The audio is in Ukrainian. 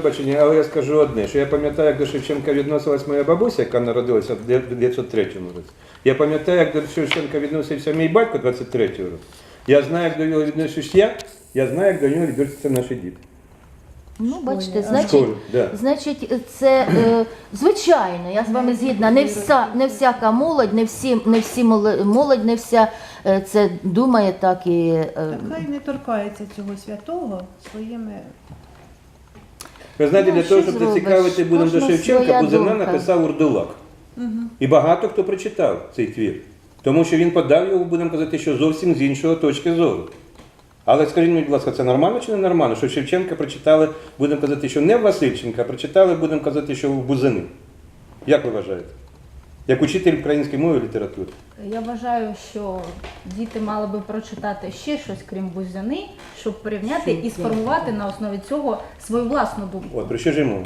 Бачення, але я скажу одне, що я пам'ятаю, як до Шевченка відносилась моя бабуся, яка народилася в 1903 році. Я пам'ятаю, як до Шевченка відносився мій батько 23-го року. Я знаю, як до нього відношусь я, я знаю, як до нього відносяться наші діти. Ну, бачите, значить, школі, да. значить, це е, звичайно, я з вами згідна. Не вся, не всяка молодь, не всі, не всі моле- молодь, не вся е, це думає так і. е, Так хай не торкається цього святого своїми. Ви знаєте, Ну, для того, щоб зацікавити будемо до Шевченка, Бузина написав Урдулак. І багато хто прочитав цей твір. Тому що він подав його, будемо казати, що зовсім з іншого точки зору. Але скажіть мені, будь ласка, це нормально чи не нормально, що Шевченка прочитали, будемо казати, що не в Васильченка, а прочитали, будемо казати, що в Бузини. Як ви вважаєте? Як учитель української мови і літератури? Я вважаю, що діти мали би прочитати ще щось, крім бузяни, щоб порівняти і сформувати на основі цього свою власну думку. От, про що ж мова?